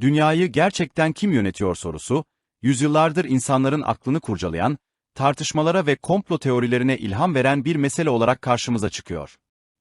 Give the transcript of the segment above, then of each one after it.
Dünyayı gerçekten kim yönetiyor sorusu, yüzyıllardır insanların aklını kurcalayan, tartışmalara ve komplo teorilerine ilham veren bir mesele olarak karşımıza çıkıyor.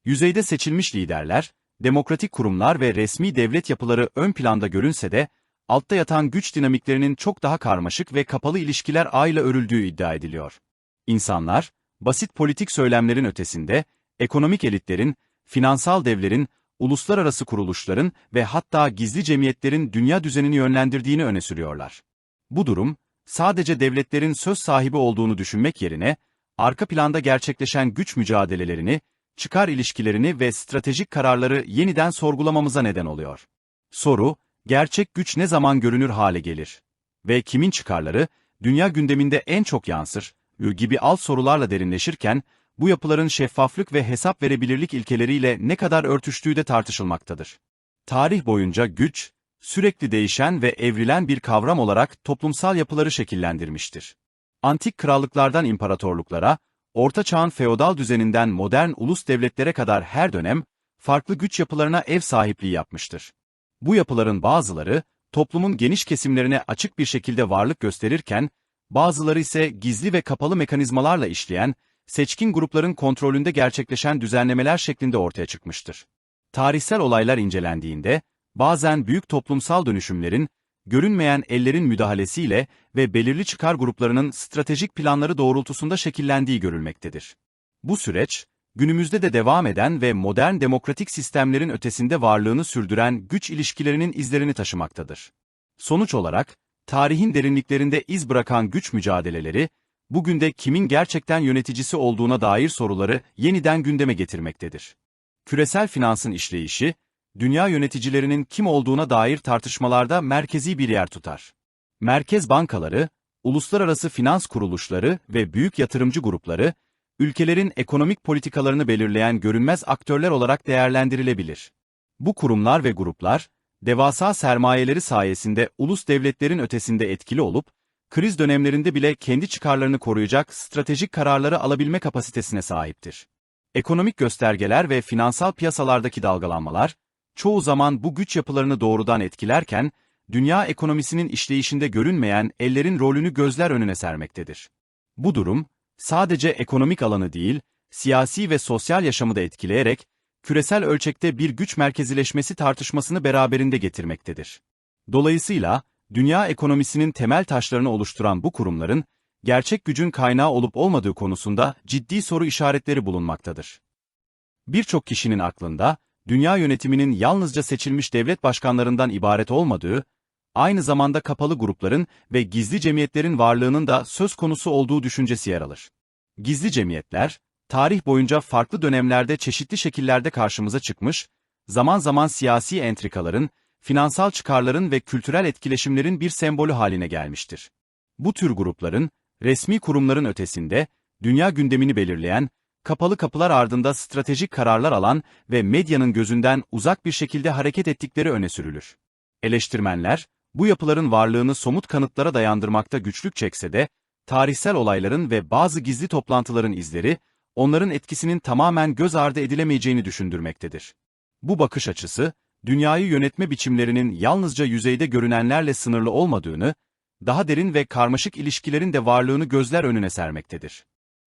Yüzeyde seçilmiş liderler, demokratik kurumlar ve resmi devlet yapıları ön planda görünse de, altta yatan güç dinamiklerinin çok daha karmaşık ve kapalı ilişkiler ağıyla örüldüğü iddia ediliyor. İnsanlar, basit politik söylemlerin ötesinde, ekonomik elitlerin, finansal devlerin, uluslararası kuruluşların ve hatta gizli cemiyetlerin dünya düzenini yönlendirdiğini öne sürüyorlar. Bu durum, sadece devletlerin söz sahibi olduğunu düşünmek yerine, arka planda gerçekleşen güç mücadelelerini, çıkar ilişkilerini ve stratejik kararları yeniden sorgulamamıza neden oluyor. Soru, gerçek güç ne zaman görünür hale gelir? Ve kimin çıkarları, dünya gündeminde en çok yansır, gibi alt sorularla derinleşirken, bu yapıların şeffaflık ve hesap verebilirlik ilkeleriyle ne kadar örtüştüğü de tartışılmaktadır. Tarih boyunca güç, sürekli değişen ve evrilen bir kavram olarak toplumsal yapıları şekillendirmiştir. Antik krallıklardan imparatorluklara, Orta Çağ'ın feodal düzeninden modern ulus devletlere kadar her dönem, farklı güç yapılarına ev sahipliği yapmıştır. Bu yapıların bazıları, toplumun geniş kesimlerine açık bir şekilde varlık gösterirken, bazıları ise gizli ve kapalı mekanizmalarla işleyen, seçkin grupların kontrolünde gerçekleşen düzenlemeler şeklinde ortaya çıkmıştır. Tarihsel olaylar incelendiğinde, bazen büyük toplumsal dönüşümlerin, görünmeyen ellerin müdahalesiyle ve belirli çıkar gruplarının stratejik planları doğrultusunda şekillendiği görülmektedir. Bu süreç, günümüzde de devam eden ve modern demokratik sistemlerin ötesinde varlığını sürdüren güç ilişkilerinin izlerini taşımaktadır. Sonuç olarak, tarihin derinliklerinde iz bırakan güç mücadeleleri, bugün de kimin gerçekten yöneticisi olduğuna dair soruları yeniden gündeme getirmektedir. Küresel finansın işleyişi, dünya yöneticilerinin kim olduğuna dair tartışmalarda merkezi bir yer tutar. Merkez bankaları, uluslararası finans kuruluşları ve büyük yatırımcı grupları, ülkelerin ekonomik politikalarını belirleyen görünmez aktörler olarak değerlendirilebilir. Bu kurumlar ve gruplar, devasa sermayeleri sayesinde ulus devletlerin ötesinde etkili olup, kriz dönemlerinde bile kendi çıkarlarını koruyacak stratejik kararları alabilme kapasitesine sahiptir. Ekonomik göstergeler ve finansal piyasalardaki dalgalanmalar, çoğu zaman bu güç yapılarını doğrudan etkilerken, dünya ekonomisinin işleyişinde görünmeyen ellerin rolünü gözler önüne sermektedir. Bu durum, sadece ekonomik alanı değil, siyasi ve sosyal yaşamı da etkileyerek, küresel ölçekte bir güç merkezileşmesi tartışmasını beraberinde getirmektedir. Dolayısıyla, dünya ekonomisinin temel taşlarını oluşturan bu kurumların, gerçek gücün kaynağı olup olmadığı konusunda ciddi soru işaretleri bulunmaktadır. Birçok kişinin aklında, dünya yönetiminin yalnızca seçilmiş devlet başkanlarından ibaret olmadığı, aynı zamanda kapalı grupların ve gizli cemiyetlerin varlığının da söz konusu olduğu düşüncesi yer alır. Gizli cemiyetler, tarih boyunca farklı dönemlerde çeşitli şekillerde karşımıza çıkmış, zaman zaman siyasi entrikaların, finansal çıkarların ve kültürel etkileşimlerin bir sembolü haline gelmiştir. Bu tür grupların, resmi kurumların ötesinde, dünya gündemini belirleyen, kapalı kapılar ardında stratejik kararlar alan ve medyanın gözünden uzak bir şekilde hareket ettikleri öne sürülür. Eleştirmenler, bu yapıların varlığını somut kanıtlara dayandırmakta güçlük çekse de, tarihsel olayların ve bazı gizli toplantıların izleri, onların etkisinin tamamen göz ardı edilemeyeceğini düşündürmektedir. Bu bakış açısı, dünyayı yönetme biçimlerinin yalnızca yüzeyde görünenlerle sınırlı olmadığını, daha derin ve karmaşık ilişkilerin de varlığını gözler önüne sermektedir.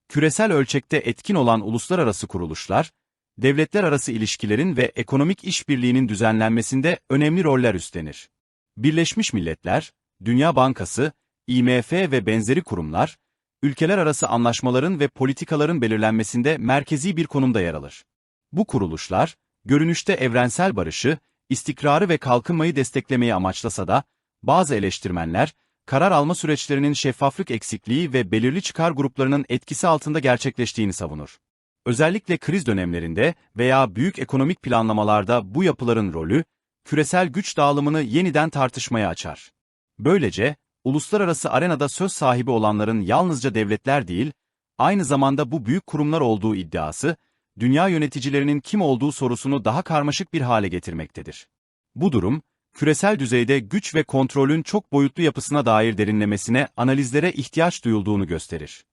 Küresel ölçekte etkin olan uluslararası kuruluşlar, devletler arası ilişkilerin ve ekonomik işbirliğinin düzenlenmesinde önemli roller üstlenir. Birleşmiş Milletler, Dünya Bankası, IMF ve benzeri kurumlar, ülkeler arası anlaşmaların ve politikaların belirlenmesinde merkezi bir konumda yer alır. Bu kuruluşlar, görünüşte evrensel barışı, istikrarı ve kalkınmayı desteklemeyi amaçlasa da, bazı eleştirmenler, karar alma süreçlerinin şeffaflık eksikliği ve belirli çıkar gruplarının etkisi altında gerçekleştiğini savunur. Özellikle kriz dönemlerinde veya büyük ekonomik planlamalarda bu yapıların rolü, küresel güç dağılımını yeniden tartışmaya açar. Böylece, uluslararası arenada söz sahibi olanların yalnızca devletler değil, aynı zamanda bu büyük kurumlar olduğu iddiası, dünya yöneticilerinin kim olduğu sorusunu daha karmaşık bir hale getirmektedir. Bu durum, küresel düzeyde güç ve kontrolün çok boyutlu yapısına dair derinlemesine analizlere ihtiyaç duyulduğunu gösterir.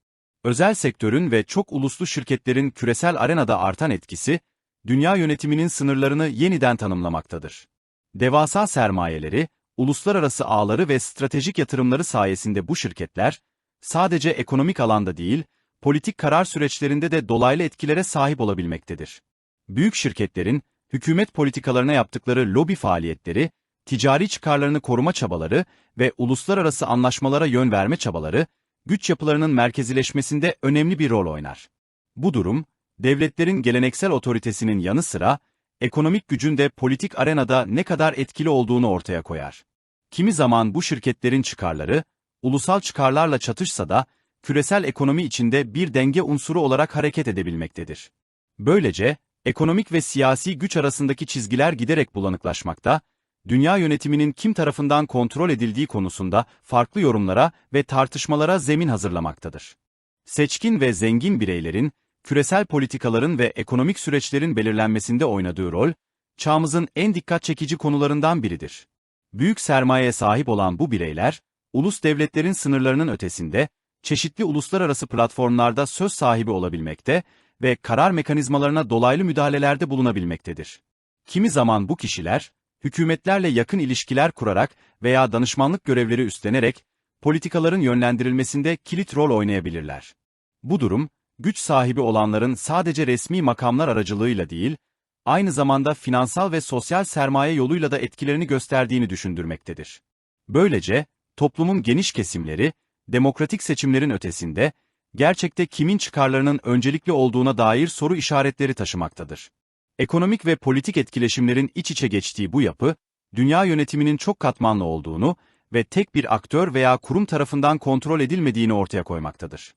Özel sektörün ve çok uluslu şirketlerin küresel arenada artan etkisi, dünya yönetiminin sınırlarını yeniden tanımlamaktadır. Devasa sermayeleri, uluslararası ağları ve stratejik yatırımları sayesinde bu şirketler, sadece ekonomik alanda değil, politik karar süreçlerinde de dolaylı etkilere sahip olabilmektedir. Büyük şirketlerin, hükümet politikalarına yaptıkları lobi faaliyetleri, ticari çıkarlarını koruma çabaları ve uluslararası anlaşmalara yön verme çabaları, güç yapılarının merkezileşmesinde önemli bir rol oynar. Bu durum, devletlerin geleneksel otoritesinin yanı sıra, ekonomik gücün de politik arenada ne kadar etkili olduğunu ortaya koyar. Kimi zaman bu şirketlerin çıkarları, ulusal çıkarlarla çatışsa da, küresel ekonomi içinde bir denge unsuru olarak hareket edebilmektedir. Böylece, ekonomik ve siyasi güç arasındaki çizgiler giderek bulanıklaşmakta, dünya yönetiminin kim tarafından kontrol edildiği konusunda farklı yorumlara ve tartışmalara zemin hazırlamaktadır. Seçkin ve zengin bireylerin, küresel politikaların ve ekonomik süreçlerin belirlenmesinde oynadığı rol, çağımızın en dikkat çekici konularından biridir. Büyük sermayeye sahip olan bu bireyler, ulus devletlerin sınırlarının ötesinde, çeşitli uluslararası platformlarda söz sahibi olabilmekte ve karar mekanizmalarına dolaylı müdahalelerde bulunabilmektedir. Kimi zaman bu kişiler, hükümetlerle yakın ilişkiler kurarak veya danışmanlık görevleri üstlenerek, politikaların yönlendirilmesinde kilit rol oynayabilirler. Bu durum, güç sahibi olanların sadece resmi makamlar aracılığıyla değil, aynı zamanda finansal ve sosyal sermaye yoluyla da etkilerini gösterdiğini düşündürmektedir. Böylece, toplumun geniş kesimleri, demokratik seçimlerin ötesinde, gerçekte kimin çıkarlarının öncelikli olduğuna dair soru işaretleri taşımaktadır. Ekonomik ve politik etkileşimlerin iç içe geçtiği bu yapı, dünya yönetiminin çok katmanlı olduğunu ve tek bir aktör veya kurum tarafından kontrol edilmediğini ortaya koymaktadır.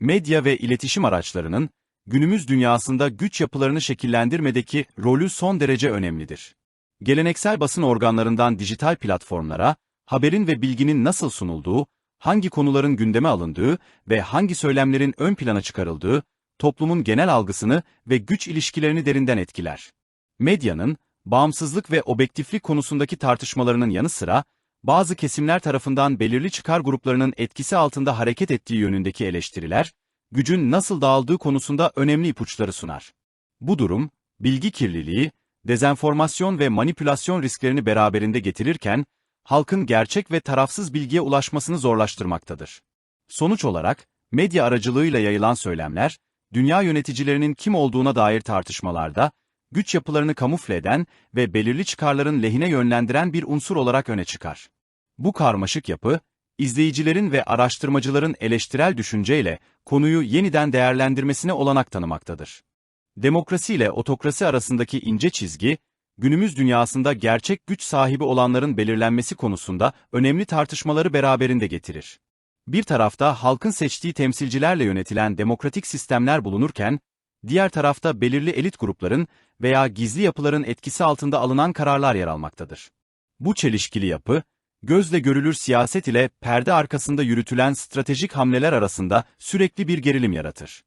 Medya ve iletişim araçlarının, günümüz dünyasında güç yapılarını şekillendirmedeki rolü son derece önemlidir. Geleneksel basın organlarından dijital platformlara, haberin ve bilginin nasıl sunulduğu, hangi konuların gündeme alındığı ve hangi söylemlerin ön plana çıkarıldığı, toplumun genel algısını ve güç ilişkilerini derinden etkiler. Medyanın, bağımsızlık ve objektiflik konusundaki tartışmalarının yanı sıra, bazı kesimler tarafından belirli çıkar gruplarının etkisi altında hareket ettiği yönündeki eleştiriler, gücün nasıl dağıldığı konusunda önemli ipuçları sunar. Bu durum, bilgi kirliliği, dezenformasyon ve manipülasyon risklerini beraberinde getirirken, halkın gerçek ve tarafsız bilgiye ulaşmasını zorlaştırmaktadır. Sonuç olarak, medya aracılığıyla yayılan söylemler, dünya yöneticilerinin kim olduğuna dair tartışmalarda, güç yapılarını kamufle eden ve belirli çıkarların lehine yönlendiren bir unsur olarak öne çıkar. Bu karmaşık yapı, izleyicilerin ve araştırmacıların eleştirel düşünceyle konuyu yeniden değerlendirmesine olanak tanımaktadır. Demokrasi ile otokrasi arasındaki ince çizgi, günümüz dünyasında gerçek güç sahibi olanların belirlenmesi konusunda önemli tartışmaları beraberinde getirir. Bir tarafta halkın seçtiği temsilcilerle yönetilen demokratik sistemler bulunurken, diğer tarafta belirli elit grupların veya gizli yapıların etkisi altında alınan kararlar yer almaktadır. Bu çelişkili yapı, gözle görülür siyaset ile perde arkasında yürütülen stratejik hamleler arasında sürekli bir gerilim yaratır.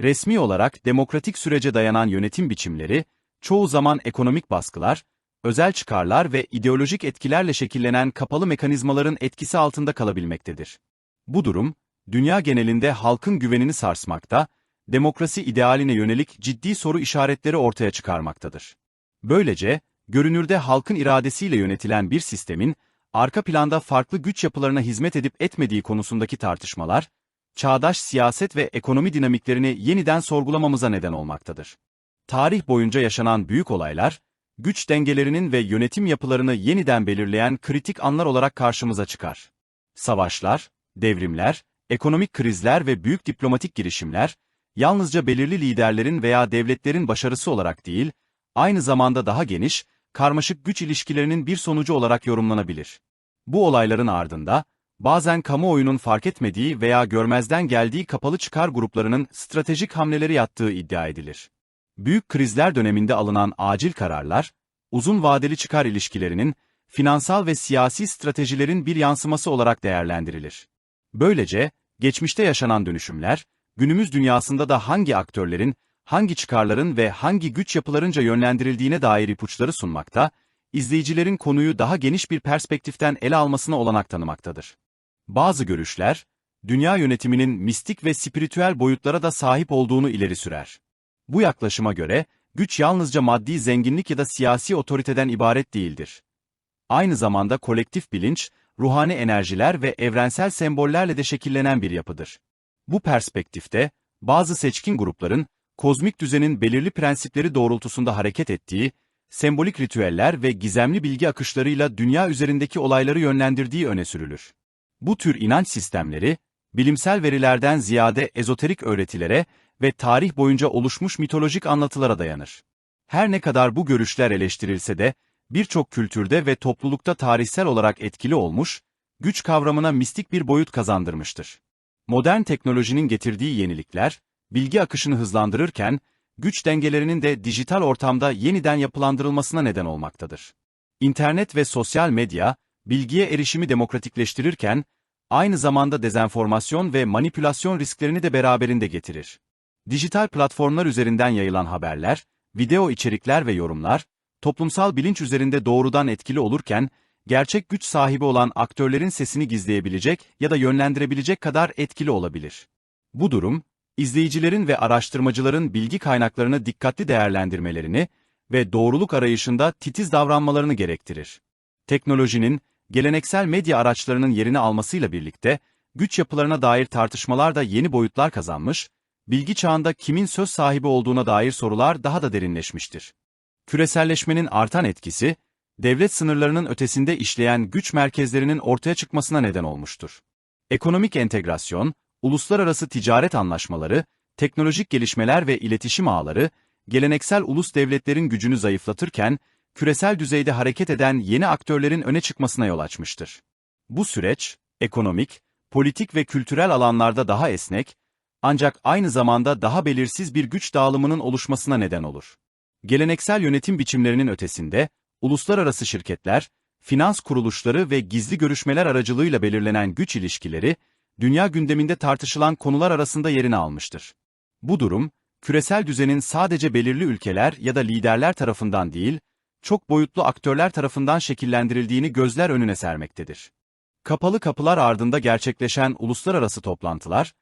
Resmi olarak demokratik sürece dayanan yönetim biçimleri, çoğu zaman ekonomik baskılar, özel çıkarlar ve ideolojik etkilerle şekillenen kapalı mekanizmaların etkisi altında kalabilmektedir. Bu durum, dünya genelinde halkın güvenini sarsmakta, demokrasi idealine yönelik ciddi soru işaretleri ortaya çıkarmaktadır. Böylece, görünürde halkın iradesiyle yönetilen bir sistemin, arka planda farklı güç yapılarına hizmet edip etmediği konusundaki tartışmalar, çağdaş siyaset ve ekonomi dinamiklerini yeniden sorgulamamıza neden olmaktadır. Tarih boyunca yaşanan büyük olaylar, güç dengelerinin ve yönetim yapılarını yeniden belirleyen kritik anlar olarak karşımıza çıkar. Savaşlar, devrimler, ekonomik krizler ve büyük diplomatik girişimler, yalnızca belirli liderlerin veya devletlerin başarısı olarak değil, aynı zamanda daha geniş, karmaşık güç ilişkilerinin bir sonucu olarak yorumlanabilir. Bu olayların ardında, bazen kamuoyunun fark etmediği veya görmezden geldiği kapalı çıkar gruplarının stratejik hamleleri yattığı iddia edilir. Büyük krizler döneminde alınan acil kararlar, uzun vadeli çıkar ilişkilerinin, finansal ve siyasi stratejilerin bir yansıması olarak değerlendirilir. Böylece, geçmişte yaşanan dönüşümler, günümüz dünyasında da hangi aktörlerin, hangi çıkarların ve hangi güç yapılarınca yönlendirildiğine dair ipuçları sunmakta, izleyicilerin konuyu daha geniş bir perspektiften ele almasına olanak tanımaktadır. Bazı görüşler, dünya yönetiminin mistik ve spiritüel boyutlara da sahip olduğunu ileri sürer. Bu yaklaşıma göre, güç yalnızca maddi zenginlik ya da siyasi otoriteden ibaret değildir. aynı zamanda kolektif bilinç, ruhani enerjiler ve evrensel sembollerle de şekillenen bir yapıdır. Bu perspektifte, bazı seçkin grupların, kozmik düzenin belirli prensipleri doğrultusunda hareket ettiği, sembolik ritüeller ve gizemli bilgi akışlarıyla dünya üzerindeki olayları yönlendirdiği öne sürülür. Bu tür inanç sistemleri, bilimsel verilerden ziyade ezoterik öğretilere ve tarih boyunca oluşmuş mitolojik anlatılara dayanır. Her ne kadar bu görüşler eleştirilse de, birçok kültürde ve toplulukta tarihsel olarak etkili olmuş, güç kavramına mistik bir boyut kazandırmıştır. Modern teknolojinin getirdiği yenilikler, bilgi akışını hızlandırırken, güç dengelerinin de dijital ortamda yeniden yapılandırılmasına neden olmaktadır. İnternet ve sosyal medya, bilgiye erişimi demokratikleştirirken, aynı zamanda dezenformasyon ve manipülasyon risklerini de beraberinde getirir. Dijital platformlar üzerinden yayılan haberler, video içerikler ve yorumlar, toplumsal bilinç üzerinde doğrudan etkili olurken, gerçek güç sahibi olan aktörlerin sesini gizleyebilecek ya da yönlendirebilecek kadar etkili olabilir. Bu durum, izleyicilerin ve araştırmacıların bilgi kaynaklarını dikkatli değerlendirmelerini ve doğruluk arayışında titiz davranmalarını gerektirir. Teknolojinin, geleneksel medya araçlarının yerini almasıyla birlikte, güç yapılarına dair tartışmalar da yeni boyutlar kazanmış, bilgi çağında kimin söz sahibi olduğuna dair sorular daha da derinleşmiştir. Küreselleşmenin artan etkisi, devlet sınırlarının ötesinde işleyen güç merkezlerinin ortaya çıkmasına neden olmuştur. Ekonomik entegrasyon, uluslararası ticaret anlaşmaları, teknolojik gelişmeler ve iletişim ağları, geleneksel ulus devletlerin gücünü zayıflatırken, küresel düzeyde hareket eden yeni aktörlerin öne çıkmasına yol açmıştır. Bu süreç, ekonomik, politik ve kültürel alanlarda daha esnek, ancak aynı zamanda daha belirsiz bir güç dağılımının oluşmasına neden olur. Geleneksel yönetim biçimlerinin ötesinde, uluslararası şirketler, finans kuruluşları ve gizli görüşmeler aracılığıyla belirlenen güç ilişkileri, dünya gündeminde tartışılan konular arasında yerini almıştır. Bu durum, küresel düzenin sadece belirli ülkeler ya da liderler tarafından değil, çok boyutlu aktörler tarafından şekillendirildiğini gözler önüne sermektedir. Kapalı kapılar ardında gerçekleşen uluslararası toplantılar,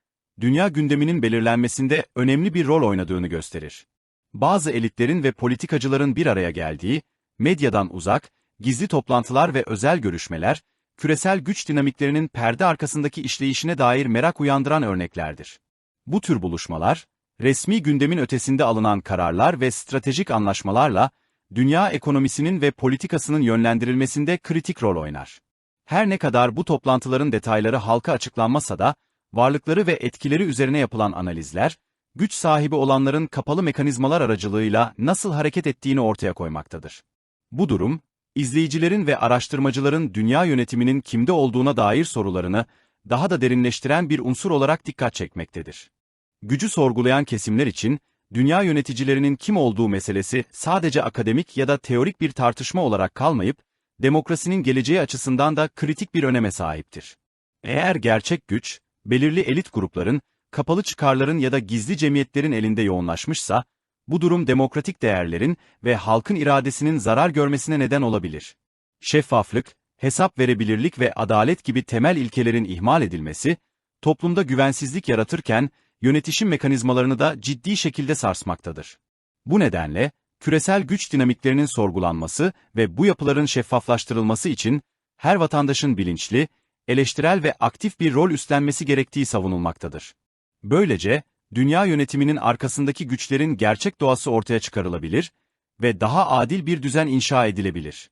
dünya gündeminin belirlenmesinde önemli bir rol oynadığını gösterir. Bazı elitlerin ve politikacıların bir araya geldiği, medyadan uzak, gizli toplantılar ve özel görüşmeler, küresel güç dinamiklerinin perde arkasındaki işleyişine dair merak uyandıran örneklerdir. Bu tür buluşmalar, resmi gündemin ötesinde alınan kararlar ve stratejik anlaşmalarla, dünya ekonomisinin ve politikasının yönlendirilmesinde kritik rol oynar. Her ne kadar bu toplantıların detayları halka açıklanmasa da, varlıkları ve etkileri üzerine yapılan analizler, güç sahibi olanların kapalı mekanizmalar aracılığıyla nasıl hareket ettiğini ortaya koymaktadır. Bu durum, izleyicilerin ve araştırmacıların dünya yönetiminin kimde olduğuna dair sorularını daha da derinleştiren bir unsur olarak dikkat çekmektedir. Gücü sorgulayan kesimler için, dünya yöneticilerinin kim olduğu meselesi sadece akademik ya da teorik bir tartışma olarak kalmayıp, demokrasinin geleceği açısından da kritik bir öneme sahiptir. Eğer gerçek güç, belirli elit grupların, kapalı çıkarların ya da gizli cemiyetlerin elinde yoğunlaşmışsa, bu durum demokratik değerlerin ve halkın iradesinin zarar görmesine neden olabilir. Şeffaflık, hesap verebilirlik ve adalet gibi temel ilkelerin ihmal edilmesi, toplumda güvensizlik yaratırken, yönetişim mekanizmalarını da ciddi şekilde sarsmaktadır. Bu nedenle, küresel güç dinamiklerinin sorgulanması ve bu yapıların şeffaflaştırılması için, her vatandaşın bilinçli, eleştirel ve aktif bir rol üstlenmesi gerektiği savunulmaktadır. Böylece, dünya yönetiminin arkasındaki güçlerin gerçek doğası ortaya çıkarılabilir ve daha adil bir düzen inşa edilebilir.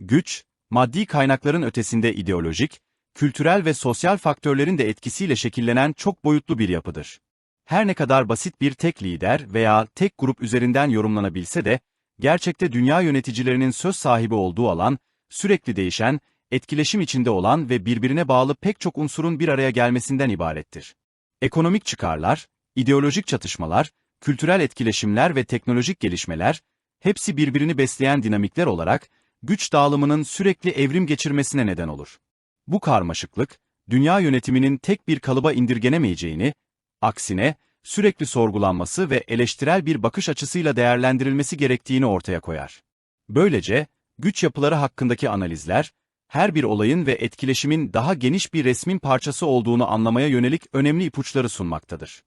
Güç, maddi kaynakların ötesinde ideolojik, kültürel ve sosyal faktörlerin de etkisiyle şekillenen çok boyutlu bir yapıdır. Her ne kadar basit bir tek lider veya tek grup üzerinden yorumlanabilse de, gerçekte dünya yöneticilerinin söz sahibi olduğu alan, sürekli değişen, etkileşim içinde olan ve birbirine bağlı pek çok unsurun bir araya gelmesinden ibarettir. Ekonomik çıkarlar, ideolojik çatışmalar, kültürel etkileşimler ve teknolojik gelişmeler, hepsi birbirini besleyen dinamikler olarak, güç dağılımının sürekli evrim geçirmesine neden olur. Bu karmaşıklık, dünya yönetiminin tek bir kalıba indirgenemeyeceğini, aksine, sürekli sorgulanması ve eleştirel bir bakış açısıyla değerlendirilmesi gerektiğini ortaya koyar. Böylece, güç yapıları hakkındaki analizler, her bir olayın ve etkileşimin daha geniş bir resmin parçası olduğunu anlamaya yönelik önemli ipuçları sunmaktadır.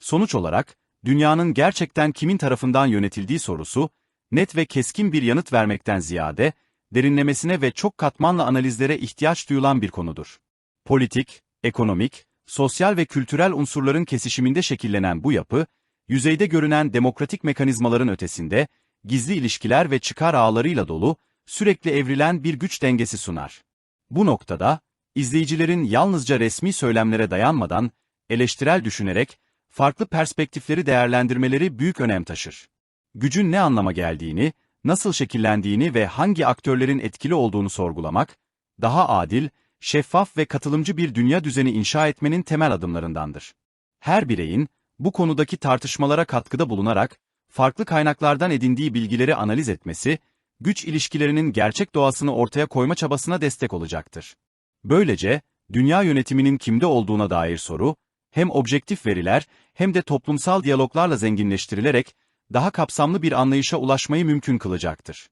Sonuç olarak, dünyanın gerçekten kimin tarafından yönetildiği sorusu, net ve keskin bir yanıt vermekten ziyade, derinlemesine ve çok katmanlı analizlere ihtiyaç duyulan bir konudur. Politik, ekonomik, sosyal ve kültürel unsurların kesişiminde şekillenen bu yapı, yüzeyde görünen demokratik mekanizmaların ötesinde, gizli ilişkiler ve çıkar ağlarıyla dolu, sürekli evrilen bir güç dengesi sunar. Bu noktada, izleyicilerin yalnızca resmi söylemlere dayanmadan, eleştirel düşünerek, farklı perspektifleri değerlendirmeleri büyük önem taşır. Gücün ne anlama geldiğini, nasıl şekillendiğini ve hangi aktörlerin etkili olduğunu sorgulamak, daha adil, şeffaf ve katılımcı bir dünya düzeni inşa etmenin temel adımlarındandır. Her bireyin, bu konudaki tartışmalara katkıda bulunarak, farklı kaynaklardan edindiği bilgileri analiz etmesi, güç ilişkilerinin gerçek doğasını ortaya koyma çabasına destek olacaktır. Böylece, dünya yönetiminin kimde olduğuna dair soru, hem objektif veriler hem de toplumsal diyaloglarla zenginleştirilerek, daha kapsamlı bir anlayışa ulaşmayı mümkün kılacaktır.